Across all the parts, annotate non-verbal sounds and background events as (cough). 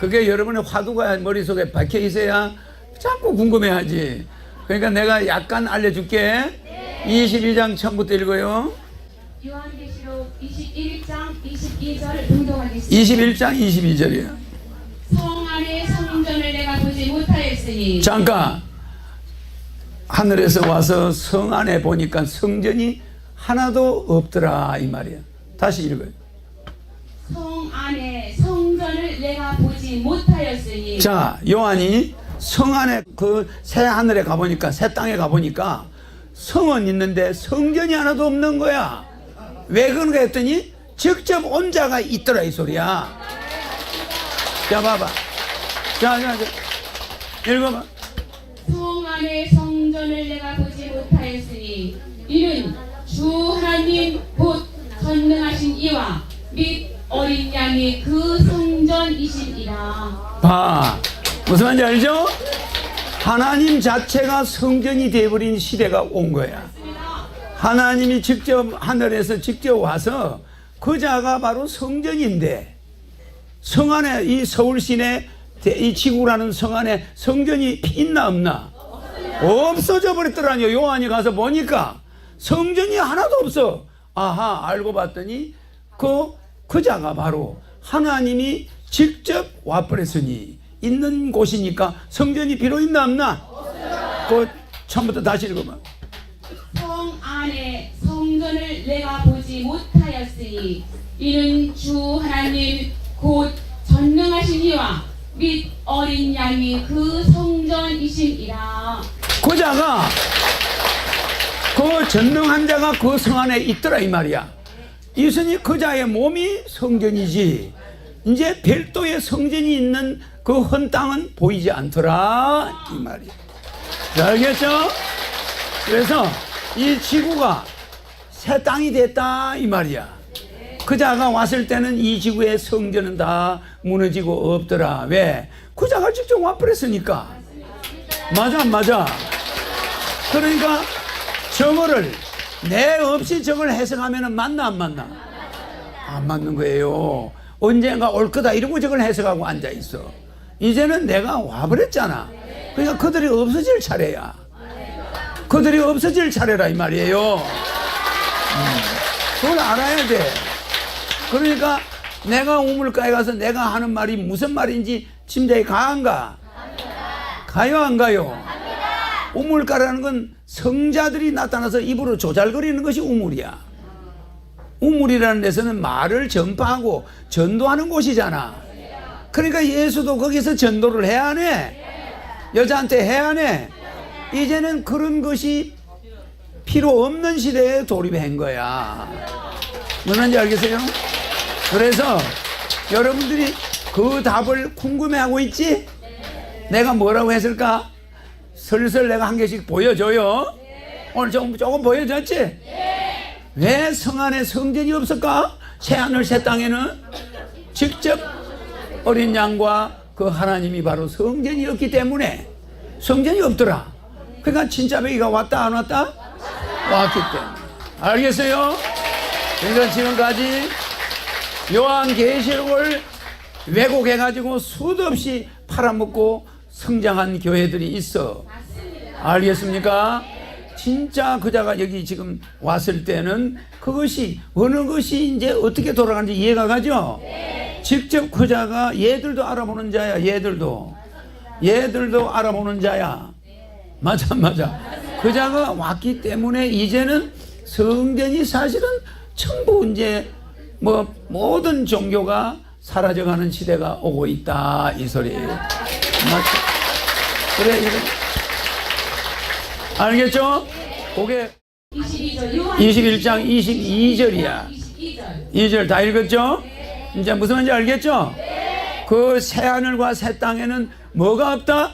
그게 여러분의 화두가 머릿속에 박혀 있어야 자꾸 궁금해하지. 그러니까 내가 약간 알려줄게. 22장 처음부터 읽어요. 요한계시록 21장 22절 봉독하겠습니다. 21장 22절이에요. 성 안에 성전을 내가 보지 못하였으니 잠깐. 하늘에서 와서 성 안에 보니까 성전이 하나도 없더라 이 말이야. 다시 읽어요. 성 안에 성 전을 내가 보지 못하였으니 자, 요한이 성 안에 그 새 하늘에 가보니까 새 땅에 가보니까 성은 있는데 성전이 하나도 없는 거야. 왜 그런가 했더니 직접 온 자가 있더라 이 소리야. 자, 봐봐. 자, 자, 자. 읽어봐. 성 안에 성전을 내가 보지 못하였으니 이는 주 하나님 곧 전능하신 이와 및 어린 양이 그 성 봐. 무슨 말인지 알죠? 하나님 자체가 성전이 되어버린 시대가 온 거야. 하나님이 직접 하늘에서 직접 와서 그 자가 바로 성전인데 성 안에 이 서울 시내 대- 이 지구라는 성 안에 성전이 있나 없나? 없어져 버렸더라니요. 요한이 가서 보니까 성전이 하나도 없어. 아하 알고 봤더니 그 그자가 바로 하나님이 직접 와버렸으니 있는 곳이니까 성전이 필요 있나 없나? 그 처음부터 다시 읽어봐. 성 안에 성전을 내가 보지 못하였으니 이는 주 하나님 곧 전능하신 이와 및 어린 양이 그 성전이시니라 그자가 그 전능한 자가 그 성 안에 있더라 이 말이야. 이선이 그자의 몸이 성전이지. 이제 별도의 성전이 있는 그 헌 땅은 보이지 않더라 이 말이야. 자, 알겠죠? 그래서 이 지구가 새 땅이 됐다 이 말이야. 그자가 왔을 때는 이 지구의 성전은 다 무너지고 없더라. 왜? 그자가 직접 와버렸으니까. 맞아, 안 맞아. 그러니까 저거를 내 없이 저걸 해석하면 맞나 안 맞나? 안 맞는 거예요. 언젠가 올 거다 이러고 저걸 해석하고 앉아 있어. 이제는 내가 와버렸잖아. 그러니까 그들이 없어질 차례야. 그들이 없어질 차례라 이 말이에요. 음, 그걸 알아야 돼. 그러니까 내가 우물가에 가서 내가 하는 말이 무슨 말인지 짐작이 가안가? 가요 안 가요? 우물가라는 건 성자들이 나타나서 입으로 조잘거리는 것이 우물이야. 우물이라는 데서는 말을 전파하고 전도하는 곳이잖아. 그러니까 예수도 거기서 전도를 해야 하네. 여자한테 해야 하네. 이제는 그런 것이 필요 없는 시대에 돌입한 거야. 뭔지 알겠어요? 그래서 여러분들이 그 답을 궁금해하고 있지? 내가 뭐라고 했을까? 슬슬 내가 한 개씩 보여줘요. 오늘 조금, 조금 보여줬지? 왜 성 안에 성전이 없을까? 새 하늘 새 땅에는 직접 어린 양과 그 하나님이 바로 성전이었기 때문에 성전이 없더라. 그러니까 진짜 베기가 왔다 안 왔다? 왔기 때문에. 알겠어요? 그러니까 지금까지 요한 계시록을 왜곡해 가지고 수도 없이 팔아먹고 성장한 교회들이 있어. 알겠습니까? 진짜 그자가 여기 지금 왔을 때는 그것이 어느 것이 이제 어떻게 돌아가는지 이해가 가죠? 직접 그자가 얘들도 알아보는 자야, 얘들도. 얘들도 알아보는 자야. 맞아, 맞아. 그자가 왔기 때문에 이제는 성전이 사실은 전부 이제 뭐 모든 종교가 사라져가는 시대가 오고 있다 이 소리예요. 맞죠? 그래 이거 알겠죠? 그게 22절 요한 21장 22절이야. 22절 2절 다 읽었죠? 이제 무슨 말인지 알겠죠? 그 새 하늘과 새 땅에는 뭐가 없다?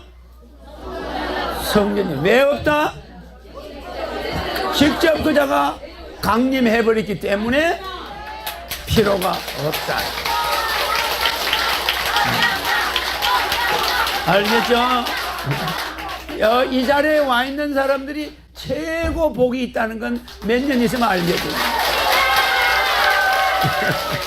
성전이 왜 없다? 직접 그자가 강림해 버렸기 때문에 필요가 없다. 알겠죠? 어, 이 자리에 와 있는 사람들이 최고 복이 있다는 건 몇 년 있으면 알게 돼. (laughs)